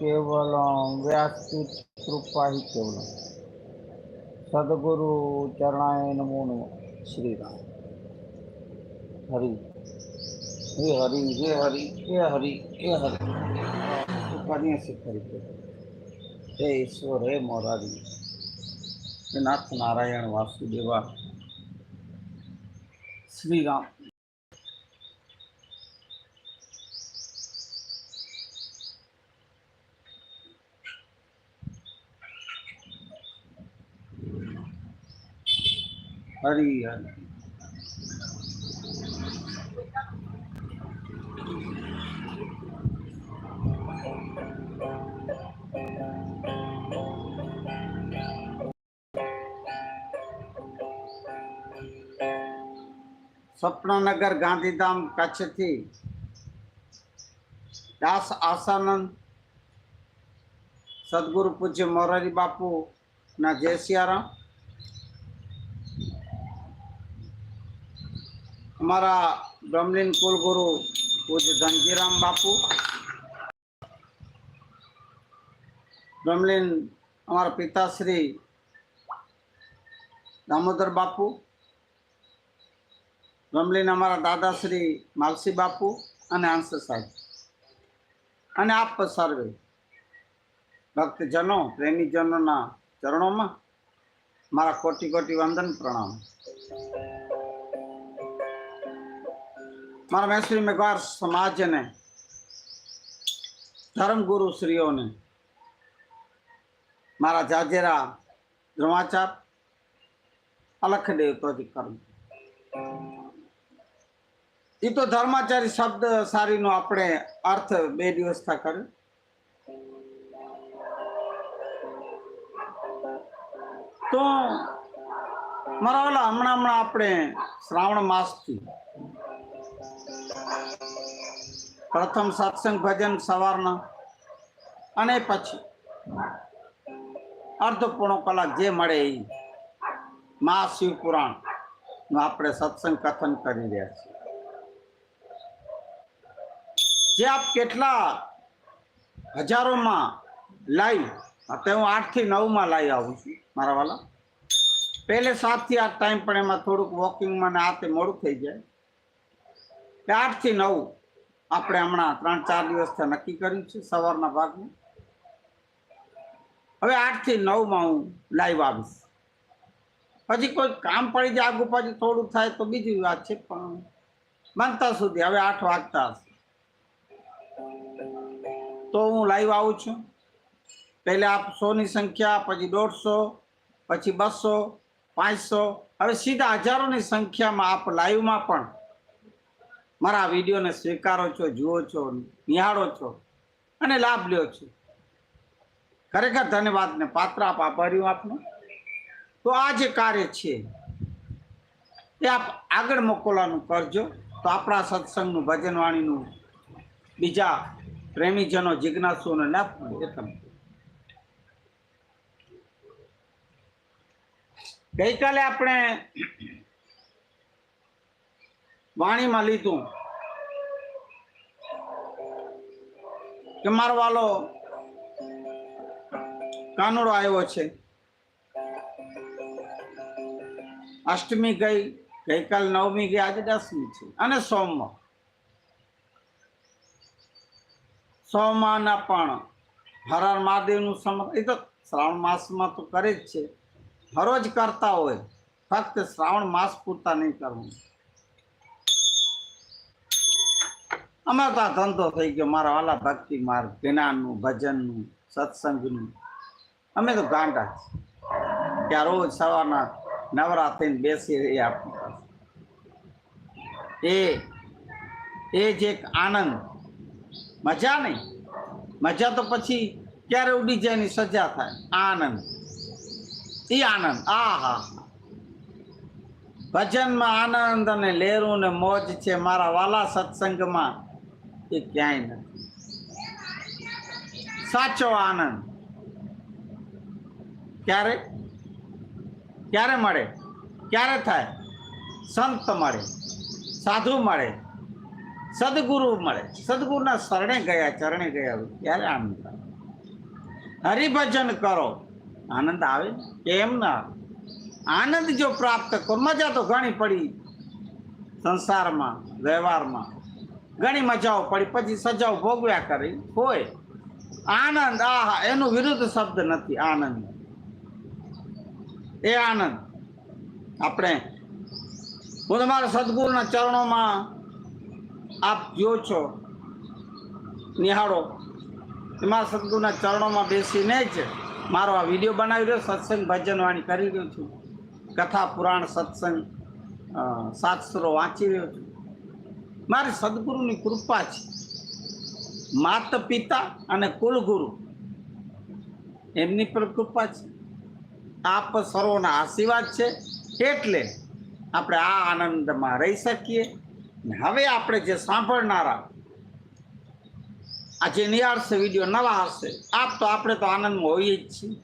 કેવલમ વ્યાસપીઠ કૃપાહી કેવલમ સદગુરુ ચરણાય નમો નમો શ્રી રામ હરિ હે હરિ હે હરિ હે હરિ હે હરિ કરીએ છીએ ફરી હે ઈશ્વર હે મોરારી નાથ નારાયણ વાસુદેવા શ્રી રામ हरि हरि સ્વપ્નનગર ગાંધીધામ કચ્છથી દાસ આસાનંદ સદગુરુ પૂજ્ય મોરારી બાપુ ના જય સિયારામ અમારા બ્રહ્મલીન કુલગુરુ પૂજ્ય ધનજીરામ બાપુ. બ્રહ્મલીન અમારા પિતાશ્રી દામોદર બાપુ. રમલીન અમારા દાદાશ્રી માલસી બાપુ અને આંસર સાહેબ. અને આપ સર્વે ભક્તજનો, પ્રેમીજનોના ચરણોમાં મારા કોટી કોટી વંદન પ્રણામ. મારા મહેશ્વરી મેઘવાર સમાજને, ધર્મગુરુ શ્રીઓને, મારા જાજેરા ધ્રુવાચાર અલખદેવ દેવતોથી કર્મ એ તો ધર્માચારી શબ્દ સારીનો આપણે અર્થ બે દિવસ થા કર્યો. તો મારા ઓલા હમણાં હમણાં આપણે શ્રાવણ માસથી પ્રથમ સત્સંગ ભજન સવારના અને પછી અર્ધ પોણો કલાક જે મળે એ મા શિવ પુરાણનું આપણે સત્સંગ કથન કરી રહ્યા છીએ. જે આપ કેટલા હજારોમાં લાઈવ અત્યારે હું આઠથી નવમાં લાઈવ આવું છું, મારા વાલા. પહેલે સાતથી આઠ ટાઈમ પણ એમાં થોડુંક વોકિંગમાં ને આ તે મોડું થઈ જાય. એટલે આઠથી નવ આપણે હમણાં ત્રણ, ચાર દિવસથી નક્કી કર્યું છે સવારના ભાગમાં. હવે આઠથી નવમાં હું લાઈવ આવીશ. પછી કોઈ કામ પડી જાય, આગુ પાછું થોડું થાય તો બીજી વાત છે, પણ બનતા સુધી હવે આઠ વાગતા હશે. તો હું લાઈવ આવું છું. પહેલાં આપ સોની સંખ્યા, પછી દોઢસો, પછી બસો, પાંચસો, હવે સીધા હજારોની સંખ્યામાં આપ લાઈવમાં પણ મારા વિડીયોને સ્વીકારો છો, જુઓ છો, નિહાળો છો અને લાભ લ્યો છો. ખરેખર ધન્યવાદને પાત્ર આપ આભાર્યું આપનું. તો આ જે કાર્ય છે, એ આપ આગળ મોકલવાનું કરજો. તો આપણા સત્સંગનું ભજન વાણીનું બીજા પ્રેમીજનો જિજ્ઞાસુઓને મળે એ તમે ગઈકાલે આપણે વાણીમાં લીધું કે મારો વાલો કાનુડો આવ્યો છે. અષ્ટમી ગઈ, ગઈકાલ નવમી ગઈ, આજે દસમી છે અને સોમમાં સોમાના પણ હર હર મહાદેવનું સમર એ તો શ્રાવણ માસમાં તો કરે જ છે. હરોજ કરતા હોય, ફક્ત શ્રાવણ માસ પૂરતા નહીં કરવું. અમારો તો આ ધંધો થઈ ગયો. મારા વાલા ભક્તિ માર્ગ જ્ઞાનનું ભજનનું, સત્સંગનું. અમે તો ગાંડા છીએ ત્યાં રોજ સવારના નવરા થઈને બેસી રહી આપણી પાસે. એ એ જે એક આનંદ. મજા નહીં. મજા તો પછી ક્યારે ઉડી જાય ની સજા થાય. આનંદ. એ આનંદ. આ હા ભજનમાં આનંદ અને લેરું ને મોજ છે મારા વાલા સત્સંગમાં. એ ક્યાંય નથી. સાચો આનંદ. ક્યારે? ક્યારે મળે? ક્યારે થાય? સંત મળે, સાધુ મળે, સદગુરુ મળે. સદગુરુના શરણે ગયા, ચરણે ગયા ક્યારે આનંદ આવે. હરિભજન કરો. આનંદ આવે? કેમ ના આનંદ જો પ્રાપ્ત કરો, મજા તો ઘણી પડી. સંસારમાં, વ્યવહારમાં. ઘણી મજાઓ પડી. પછી સજાઓ ભોગવ્યા કરી. હોય. આનંદ, આહા, એનું વિરુદ્ધ શબ્દ નથી, આનંદ. એ આનંદ. આપણે, હું તમારા સદગુરુના ચરણોમાં આપ જો છો, નિહાળો. એમાં સદગુરુના ચરણોમાં બેસીને જ મારો આ વીડિયો બનાવી રહ્યો, સત્સંગ ભજન વાણી કરી રહ્યો છું. કથા, પુરાણ, સત્સંગ શાસ્ત્રો વાંચી રહ્યો છું. મારી સદગુરુની કૃપા છે. માતા પિતા અને કુલગુરુ એમની પર કૃપા છે. આપ સર્વોના આશીર્વાદ છે. એટલે આપણે આ આનંદમાં રહી શકીએ. ને હવે આપણે જે સાંભળનારા આ જે નિહાળશે વીડિયો નવા હશે, આપ તો આપણે તો આનંદમાં હોઈએ જ છીએ.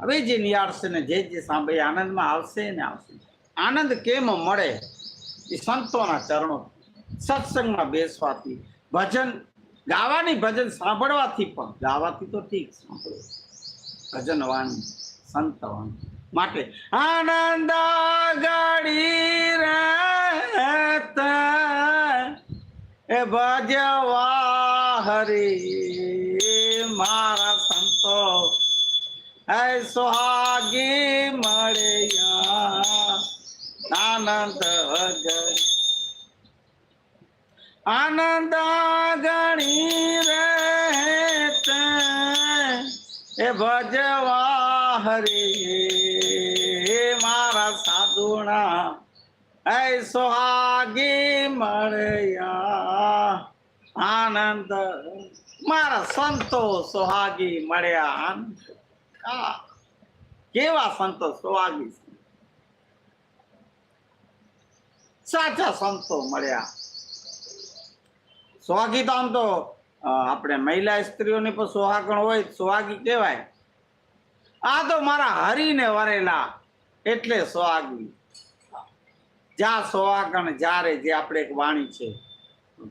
હવે જે નિહાળશે ને, જે જે સાંભળે આનંદમાં આવશે ને આવશે. આનંદ કેમ મળે? એ સંતોના ચરણો સત્સંગમાં બેસવાથી, ભજન ગાવાની ભજન સાંભળવાથી પણ, ગાવાથી તો ઠીક સાંભળો. ભજન વાણી સંત વાણી માટે આનંદ ગાડી એ ભજવા હરી મારા સંતો એ સુહાગી મળ્યા. આનંદ ગળી આનંદ ગણી રહેતે એ ભજવા હરી. મારા સાધુણા, એ સોહાગી મળ્યા. આનંદ, મારા સંતો સોહાગી મળ્યા. આનંદ. કેવા સંતો સોહાગી છે? સાચા સંતો મળ્યા. સોહાગી તો આમ તો આપણે મહિલા સ્ત્રીઓની પણ સોહાગણ હોય સોહાગી કહેવાય. આ તો મારા હરીને વરેલા એટલે સોહાગી. જા સોહાગણ, જ્યારે જે આપણે એક વાણી છે,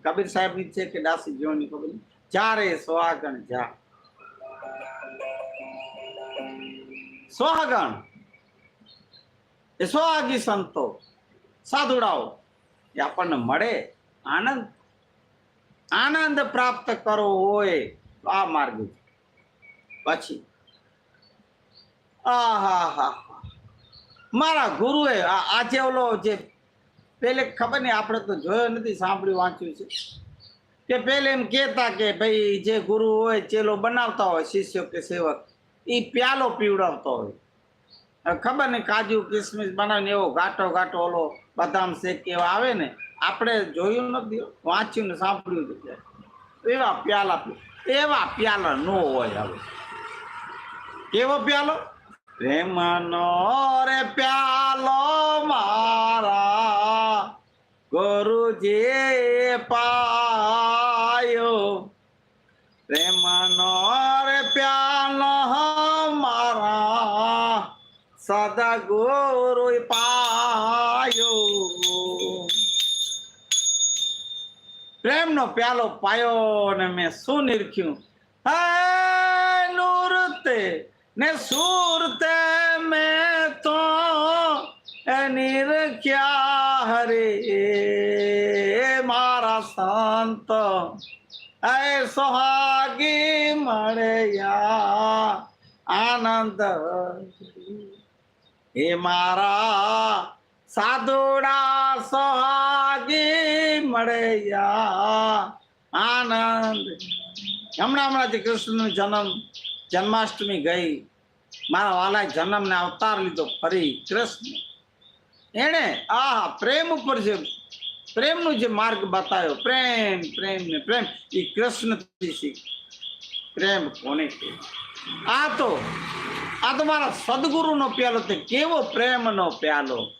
કબીર સાહેબની છે કે દાસી જીવનની કબીર જ્યારે સોહાગણ જા સોહાગણ. એ સોહાગી સંતો. સાધુડાઓ, એ આપણને મળે. આનંદ આનંદ પ્રાપ્ત કરવો હોય તો આ માર્ગ. પછી હા મારા ગુરુએ આ- આજે ઓલો જે પેલે ખબર નહીં, આપણે તો જોયો નથી, સાંભળ્યું, વાંચ્યું છે. કે પેલે એમ કહેતા કે ભાઈ જે ગુરુ હોય, ચેલો બનાવતા હોય, શિષ્યો કે સેવક એ પ્યાલો પીવડાવતો હોય. ખબર નહીં, કાજુ, કિસમિસ બનાવીને એવો ઘાટો ઘાટો ઓલો બદામ શેક એવા આવે ને, આપણે જોયું નથી વાંચ્યું ને સાંભળ્યું છે એવા પ્યાલા એવા પ્યાલા ન હોય હવે. કેવો પ્યાલો? પ્રેમનો રે પ્યાલો મારા, ગુરુજી પાયો. પ્રેમનો સદા ગુરુ પાયો. પ્રેમનો પ્યાલો પાયો ને મેં શું નિરખ્યું? હે નૂરતે, ને સુરતે મેં તો એ નિરખ્યા હરે. મારા સંત, એ સોહાગી મળ્યા. આનંદ હે મારા સાધુડા સોહાગી મળ્યા. આનંદ. હમણાં હમણાં જે કૃષ્ણનો જન્મ, જન્માષ્ટમી ગઈ. મારા વાલા જન્મને અવતાર લીધો ફરી કૃષ્ણ. એણે આ પ્રેમ ઉપર જે, પ્રેમનું જે માર્ગ બતાવ્યો, પ્રેમ પ્રેમ ને પ્રેમ એ કૃષ્ણથી શીખ પ્રેમ કોને આ તો આ તમારા મારા સદગુરુનો પ્યાલો તે કેવો પ્રેમનો પ્યાલો?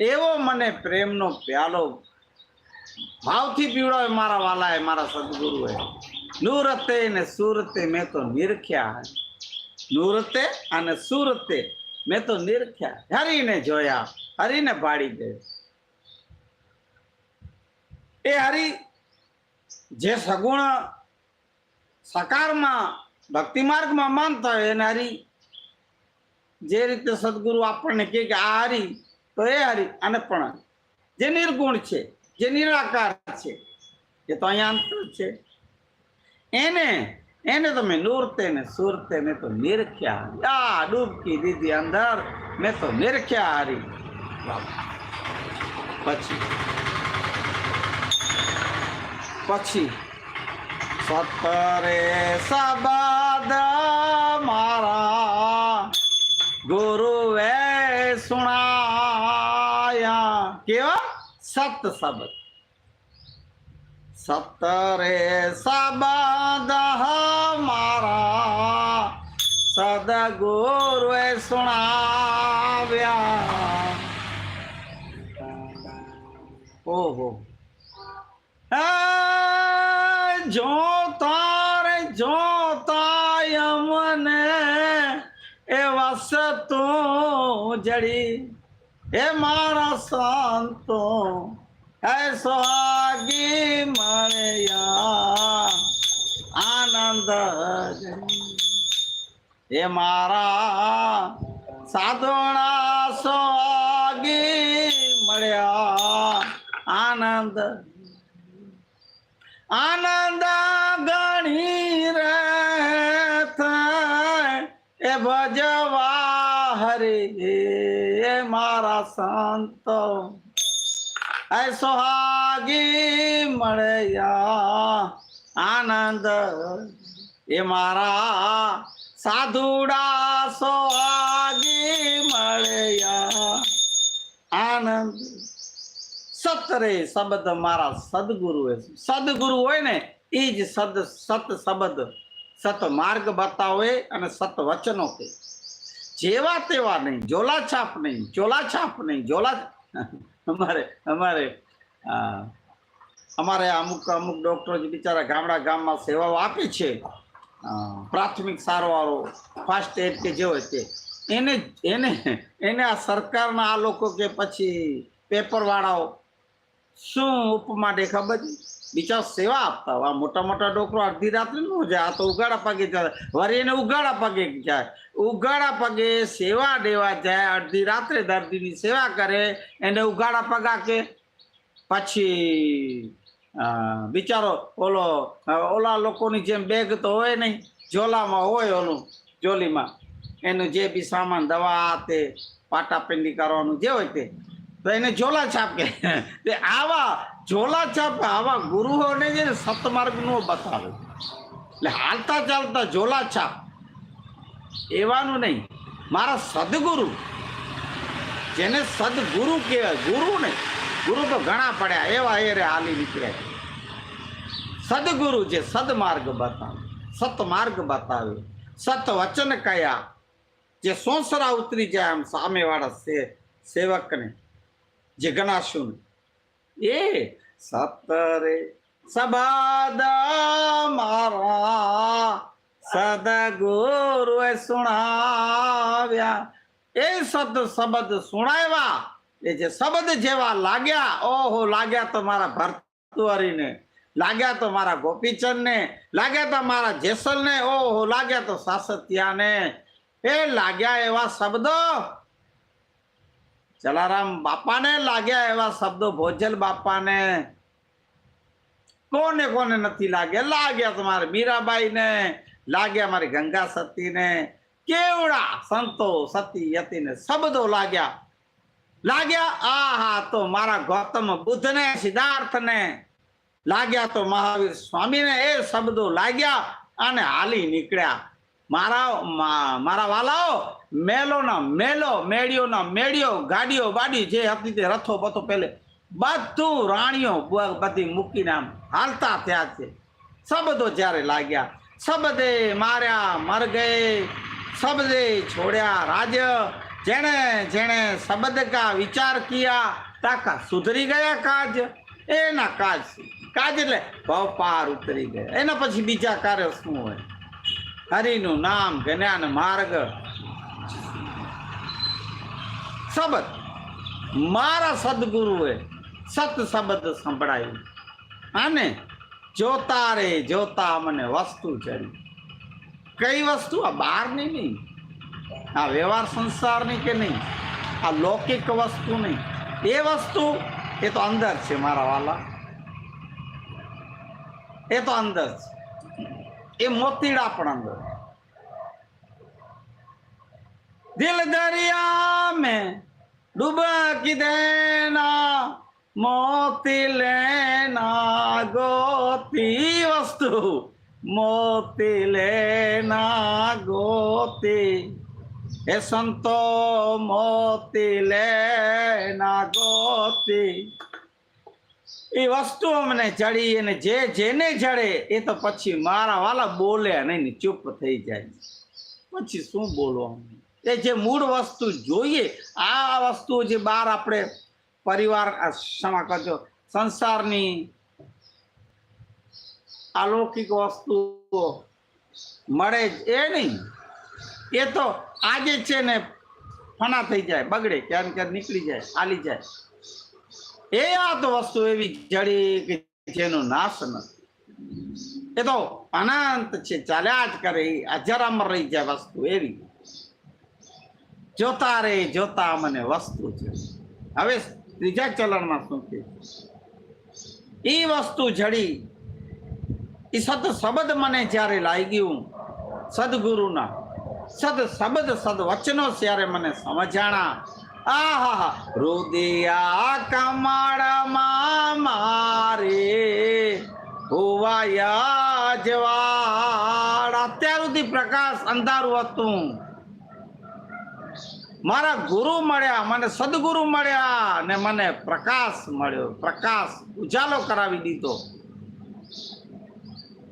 એવો મને પ્રેમનો પ્યાલો. ભાવથી પીવડાવે મારા વાલાએ, મારા સદગુરુએ. નૂરતે ને સુરતે મેં તો નિરખ્યા. નૂરતે અને સુરતે મેં તો નિરખ્યા. હરીને જોયા, હરીને ભાડી ગયો એ હરી જે સગુણ સકારમાં ભક્તિ માર્ગમાં માનતા હોય એને હરી, જે રીતે સદગુરુ આપણને કહે કે આ હરી, તો એ હરી અને પણ જે નિર્ગુણ છે, જે નિરાકાર છે, એ તો અહીંયા અંતર છે. એને એને તમે નૂરતે ને સુરતે મેં તો નિરખ્યા હારી. આ ડૂબકી દીધી અંદર, મેં તો નિરખ્યા હારી. પછી પછી સતરે સબદ મારા ગુરુએ સુણાયા. કેવા? સત શબ્દ સતરે સબદ મારા. સદગુરુએ સુણાવ્યા. ઓહો. જો તારે જો તાયમને એ વસતો જડી હે મારા સંતો, હે સ્વાગી મળ્યા આનંદ હે મારા સાધુણા સ્વાગી મળ્યા આનંદ આનંદ ગણી રે એ ભજવા હરે મારા સંત. એ મળ્યા. આનંદ. એ મારા સાધુડા સોહાગી મળ્યા. આનંદ. સતરે શબ્દ મારા સદગુરુ સદગુરુ હોય ને એ જ સદ, સત શબ્દ. સત માર્ગ બતાવે અને સત વચનો કે જેવા તેવા નહીં જોલા છાપ નહીં ચોલા છાપ નહીં જોલા અમારે અમારે અમારે અમુક અમુક ડૉક્ટરો જે બિચારા ગામડા ગામમાં સેવાઓ આપે છે. પ્રાથમિક સારવારો ફાસ્ટ એડ કે જે હોય તે. એને એને એને આ સરકારના આ લોકો કે પછી પેપરવાળાઓ શું ઉપમા દે ખબર સેવા આપતા આ મોટા મોટા ડોકરો અડધી રાત્રે નો જાય, આ તો ઉગાડા પગે જાય. વળી એને ઉગાડા પગે જાય. ઉગાડા પગે સેવા દેવા જાય, અડધી રાત્રે દર્દીની સેવા કરે, એને ઉગાડા પગા કે પછી બિચારો ઓલો ઓલા લોકોની જેમ બેગ તો હોય નહીં, ઝોલામાં હોય ઓલું જોલીમાં એનું જે બી સામાન, દવા તે, પાટાપિંડી કરવાનું જે હોય તે, તો એને ઝોલા છાપ આવા ઝોલા છાપ આવા ગુરુઓને જે ને સતમાર્ગ નો બતાવે એટલે હાલતા ચાલતા ઝોલા છાપ એવાનું નહીં. મારા સદગુરુ, જેને સદગુરુ કહેવાય, ગુરુ ને ગુરુ તો ઘણા પડ્યા, એવા એરે હાલી નીકળ્યા સદગુરુ જે સદમાર્ગ બતાવે, સતમાર્ગ બતાવે. સત વચન કયા, જે સોસરા ઉતરી જાય આમ સામેવાળા સે, સેવકને, જે ગણાશું એ. સતરે સબાદ મારા સદગુરુએ સુણાવ્યા. એ શબ્દ શબ્દ સુણાવ્યા. એ જે શબ્દ જેવા લાગ્યા ઓહો લાગ્યા તો મારા ભરતુઆરીને લાગ્યા તો મારા ગોપીચંદને લાગ્યા તો મારા જેસલને ઓહો લાગ્યા તો સાસત્યાને. એ લાગ્યા એવા શબ્દો જલારામ બાપાને લાગ્યા એવા શબ્દો. ભોજલ બાપાને કોને કોને નથી લાગ્યા? લાગ્યા તમારે મીરાબાઈને, લાગ્યા મારી ગંગા સતીને, કેવડા સંતો સતી યતીને શબ્દો લાગ્યા. લાગ્યા, આહા, તો મારા ગૌતમ બુદ્ધને, સિદ્ધાર્થને લાગ્યા તો મહાવીર સ્વામીને એ શબ્દો લાગ્યા અને હાલી નીકળ્યા. મારા મારા વાલાઓ મેલોના મેલો, મેળીઓના મેળીઓ, ગાડીઓ બાડી જે હતી તે રથો બથો પહેલે બધું રાણીઓ બધી મૂકીને આમ હાલતા થયા છે. શબ્દો જ્યારે લાગ્યા શબ્દે માર્યા, મર ગયે શબ્દે છોડ્યા રાજ જેણે જેણે શબ્દ કા વિચાર કિયા, તાકા સુધરી ગયા કાજ, એના કાજ કાજ એટલે ભવ ઉતરી ગયા. એના પછી બીજા કાર્ય શું હોય? હરિનું નામ, જ્ઞાન, માર્ગ શબ્દ મારા સદગુરુએ સત શબ્દ સંભળાયું. અને જોતા રે જોતા મને વસ્તુ ચડી. કઈ વસ્તુ? આ બહારની નહીં. આ વ્યવહાર સંસારની કે નહીં? આ લૌકિક વસ્તુ નહીં. એ વસ્તુ એ તો અંદર છે મારા વાલા. એ તો અંદર છે. એ મોતીડા પણ અંદર. દિલ દરિયા में ડૂબકી દેના, મોતી લેના, ગોતી વસ્તુ. મોતી લેના, ગોતી. હે સંતો, મોતી લેના, ગોતી. એ વસ્તુ અમને ચડી અને જે જેને ચડે, એ તો પછી મારા વાલા બોલે નહીં ચૂપ થઈ જાય. પછી શું બોલવાનું? એ જે મૂળ વસ્તુ જોઈએ, આ વસ્તુ જે બહાર આપણે પરિવાર ક્ષમા કરજો, સંસારની અલૌકિક વસ્તુઓ મળે એ નહીં. એ તો આજે છે ને ફના થઈ જાય, બગડે ક્યાં ક્યારે નીકળી જાય આલી જાય. એ આ તો વસ્તુ એવી જડી કે જેનો નાશ નથી. એ તો અનંત છે, ચાલ્યા જ કરે, એ અજરામર રહી જાય વસ્તુ એવી. જોતા રે, જોતા મને વસ્તુ છે. હવે ત્રીજા ચલણમાં શું કે એ વસ્તુ જડી. એ સદ શબ્દ મને જ્યારે લાગ્યું, સદગુરુના, સદ શબ્દ, સદ વચનો જ્યારે મને સમજાણા. આહા રુદિયા કમળમાં મારે હોવાયા જવાડ અત્યાર સુધી પ્રકાશ અંધારું હતું. મારા ગુરુ મળ્યા, મને સદગુરુ મળ્યા ને મને પ્રકાશ મળ્યો. પ્રકાશ ઉજાલો કરાવી દીધો.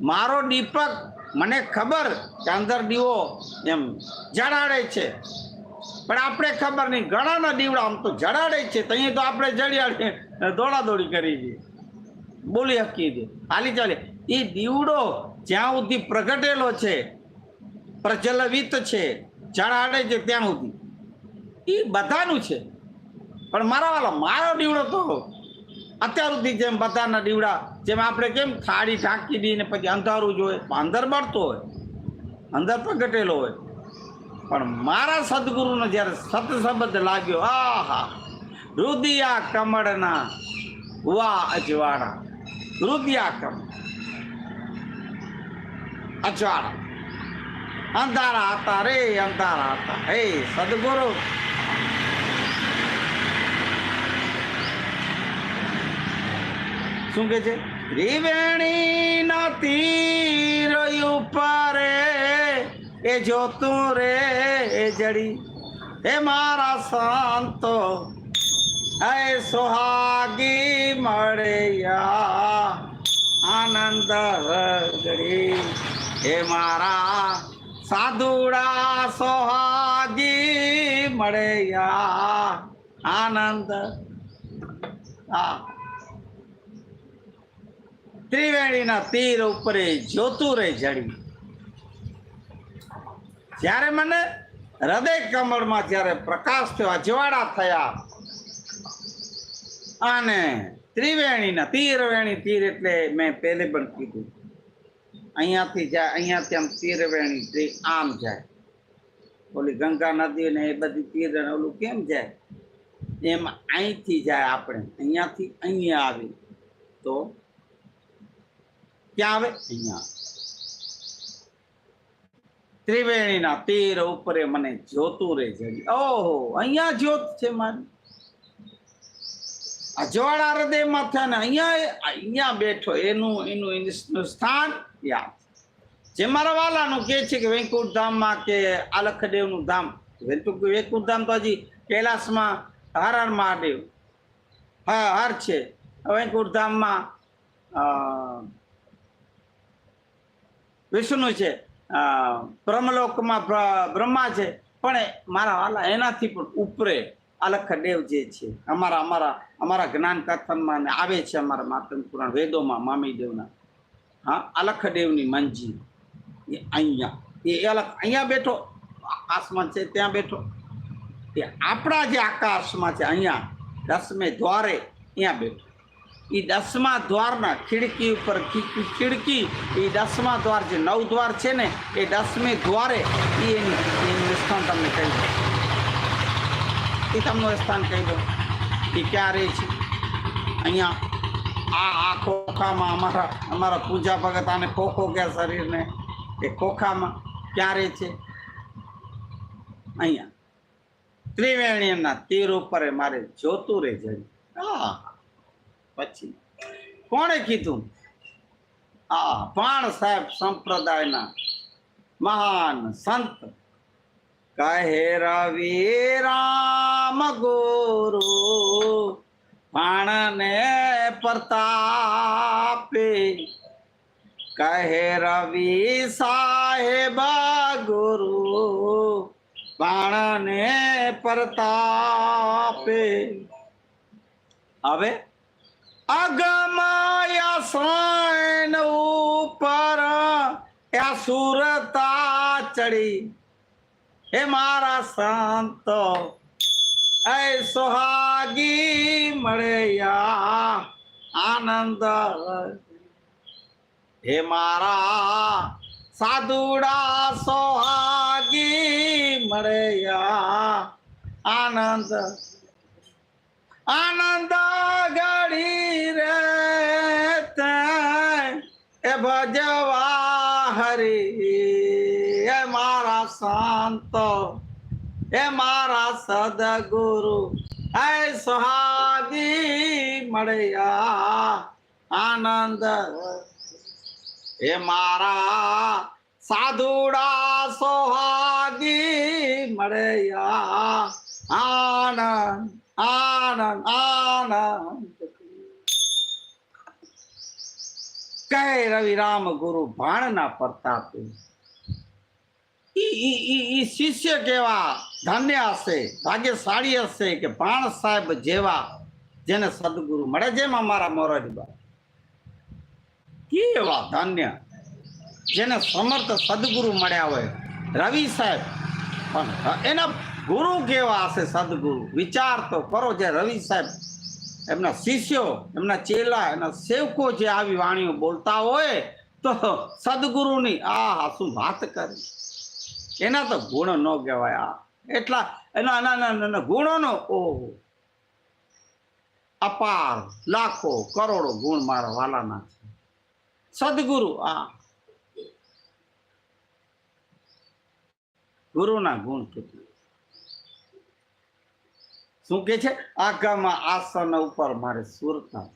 મારો દીપક મને ખબર કે અંદર દીવો એમ જડાડે છે. પણ આપણે ખબર નહીં, ઘણાના દીવડા આમ તો જડાડે છે. તો તો આપણે જડિયાડે દોડા દોડી કરી દઈએ. બોલી હકી દે હાલી ચાલે. એ દીવડો જ્યાં સુધી પ્રગટેલો છે, પ્રજ્વલિત છે, જડાડે છે ત્યાં સુધી. એ બધાનું છે. પણ મારા વાલા મારો દીવડો તો અત્યાર સુધી જેમ બધાના દીવડા, જેમ આપણે કેમ થાળી ઢાંકી દઈને પછી અંધારું જોઈએ, અંદર બળતો હોય, અંદર પ્રગટેલો હોય. પણ મારા સદગુરુનો જ્યારે સતસબદ લાગ્યો, આહા રુદિયા કમળના વા અજવાળા રુદિયા કમળ અજવાળા. અંધારા હતા રે, અંધારા હતા. હે સદગુરુ શું કે છે ત્રિવેણી ના તીર ઉપરે એ જોતું રે એ જડી હે મારા સંતો હે સુહાગી મળ્યા આનંદ ગળી હે મારા સાધુડા સોહાગી મળ્યા આનંદ હા ત્રિવેણીના તીર ઉપર જોતું રહે જડી જ્યારે મને હૃદય કમળમાં જ્યારે પ્રકાશ થયો અજવાળા થયા. અને ત્રિવેણીના તીરવેણી તીર એટલે મેં પહેલે પણ કીધું. અહીંયાથી જાય અહીંયાથી આમ તીરવેણી આમ જાય. ઓલી ગંગા નદી ને એ બધી તીર ઓલું કેમ જાય? એમ અહીંથી જાય આપણે. અહીંયાથી અહીંયા આવી. તો ક્યાં આવે? અહીંયા. ત્રિવેણીના તીર ઉપરે મને જોતું રે જડી ઓહો, અહીંયા જ્યોત છે મારી. અજવાળા હૃદય માથા ને અહીંયા અહીંયા બેઠો, એનું એનું એનું સ્થાન યાદ. જે મારા વાલાનું કે છે કે વૈકુંઠ ધામમાં કે આલખદેવનું ધામ. વૈકુંઠ ધામ તો હજી કૈલાસમાં હર હર મહાદેવ. હા, હર છે. વૈકુંઠ ધામમાં વિષ્ણુ છે. બ્રહ્મલોકમાં બ્રહ્મા છે. પણ મારા વાલા એનાથી પણ ઉપરે અલખ દેવ જે છે. અમારા અમારા અમારા જ્ઞાન કથનમાં આવે છે અમારા માતન પુરાણ વેદોમાં મામીદેવના હા અલખ દેવની મંજી એ અહીંયા, એ અલખ અહીંયા બેઠો આકાશમાં છે, ત્યાં બેઠો. એ આપણા જે આકાશમાં છે, અહીંયા, દસમે દ્વારે અહીંયા બેઠો. એ દસમા દ્વારના ખિડકી ઉપર ખીડકી એ દસમા દ્વાર જે નવ દ્વાર છે ને, એ દસમે દ્વારે એ એની, એનું સ્થાન તમને કહી દો એ તમને સ્થાન કહી દો એ ક્યાં રહે છે? અહીંયા આ આ ખોખામાં અમારા અમારા પૂજા ભગત આને ખોખો ગયા શરીરને. એ ખોખામાં ક્યાં રહે છે? અહીંયા. ત્રિવેણીના તીર ઉપર મારે જોતું રહે જઈ હા. પછી કોણે કીધું? આ પાણ સાહેબ સંપ્રદાયના મહાન સંત. કહે રવિ રામ ગોરુ પાણને પ્રતાપે. કહે રવિ સાહેબ ગુરુ પાણને પ્રતાપે. હવે અગમાય સૈન ઉપર સુરતા ચડી. હે મારા સંત, એ સુહાગી મળ્યા આનંદ. હે મારા સાધુડા સોહાગી મળ્યા આનંદ. આનંદ ગળી રે એ ભજવા હરી. એ મારા સંત. એ મારા સદગુરુ. એ સુહાગી મળ્યા. આનંદ. એ મારા સાધુડા સોહાગી મળ્યા. આનંદ. આનંદ આનંદ. કહે રવિ રામ ગુરુ ભાણના પ્રતાપે, ઈ શિષ્ય કેવા ધન્ય હશે, ભાગ્યશાળી હશે કે ભાણ સાહેબ જેવા જેને સદગુરુ મળે જેમ અમારા મોરારી બા કેવા ધન્ય જેને સમર્થ સદગુરુ મળ્યા હોય રવિ સાહેબ. પણ એના ગુરુ કેવા હશે સદગુરુ? વિચાર તો કરો જે રવિ સાહેબ, એમના શિષ્યો, એમના ચેલા, એના સેવકો જે આવી વાણીઓ બોલતા હોય, તો સદગુરુની આ શું વાત કરી. એના તો ગુણ ન કહેવાય આ. એટલા, એના- એના ગુણોનો ઓહો. અપાર, લાખો, કરોડો ગુણ મારા વાલાના છે. સદગુરુ આ. ગુરુના ગુણ કેટલા? શું કે છે? આગામાં આસન ઉપર મારે સુરતા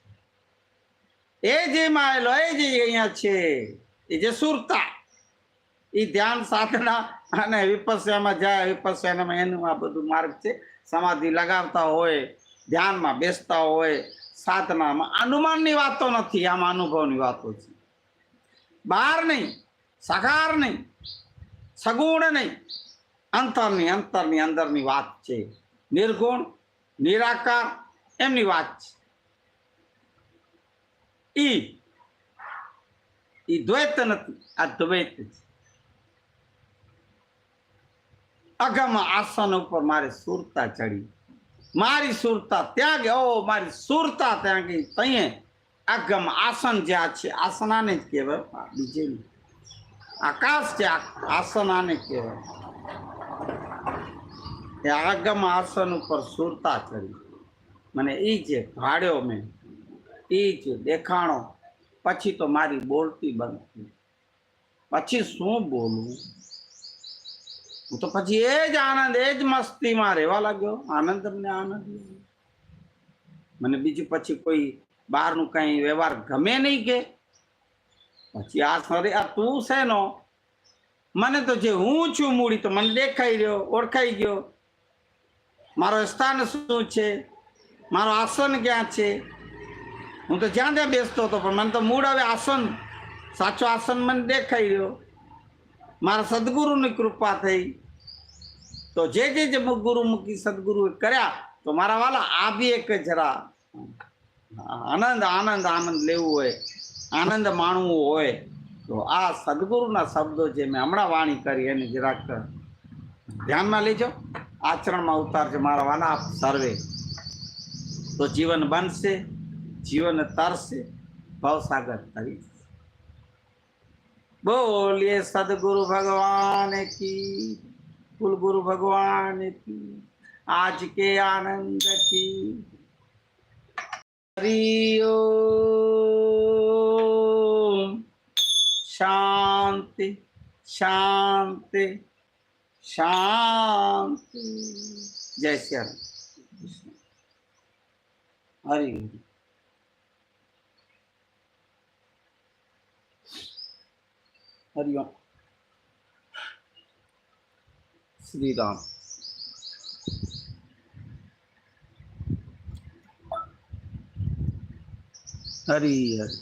એ જે માયેલો, એ જે અહીંયા છે, એ જે સુરતા એ ધ્યાન સાધના અને વિપસ્યામાં જાય વિપસ્યામાં એનું આ બધું માર્ગ છે. સમાધિ લગાવતા હોય, ધ્યાનમાં બેસતા હોય, સાધનામાં અનુમાનની વાતો નથી, આમાં અનુભવની વાતો છે. બહાર નહીં સકાર નહીં, સગુણ નહીં. અંતરની અંતરની, અંદરની વાત છે. નિર્ગુણ નિરાકાર, એમની વાત છે. ઈ દ્વૈત નથી, આ દ્વૈત છે. અગમ આસન ઉપર મારે સુરતા ચડી. મારી સુરતા ત્યાં ગઈ ઓ મારી સુરતા ત્યાં ગઈ, તઈએ અગમ આસન જે આ છે, આસનાને જ કહેવાય બીજે આકાશ છે આસનાને કહેવાય. એ આગમ આસન ઉપર સુરતા ચડી મને એ જે ભાડ્યો મેં એ જે દેખાણો, પછી તો મારી બોલતી થઈ પછી શું બોલું હું તો પછી એ જ આનંદ, એ જ મસ્તીમાં રહેવા લાગ્યો. આનંદ મને આનંદ. મને બીજું પછી કોઈ બહારનું કઈ વ્યવહાર ગમે નહીં કે. પછી આ સરે આ તું છે નો મને તો જે હું છું મૂડી તો મને દેખાઈ રહ્યો, ઓળખાઈ ગયો. મારો સ્થાન શું છે? મારો આસન ક્યાં છે? હું તો જ્યાં ત્યાં બેસતો હતો, પણ મને તો મૂળ હવે આસન, સાચો આસન મને દેખાઈ રહ્યો. મારા સદગુરુની કૃપા થઈ. તો જે જે જે ગુરુ મૂકી સદગુરુએ કર્યા, તો મારા વાલા, આ બી એક જરા આનંદ આનંદ આનંદ લેવું હોય, આનંદ માણવું હોય. તો આ સદગુરુના શબ્દો જે મેં હમણાં વાણી કરી, એને જરાક ધ્યાનમાં લેજો. આચરણમાં ઉતારશે મારા વાલા સર્વે. તો જીવન બનશે, જીવન તરશે ભવસાગર તરી. બોલીએ સદગુરુ ભગવાન કી, કુલગુરુ ભગવાન કી, આજ કે આનંદ કી. હરિયો શાંતિ શાંતિ. શાંતિ. જય શ્રી હરિ હરિ. શ્રી રામ હરિ હરિ.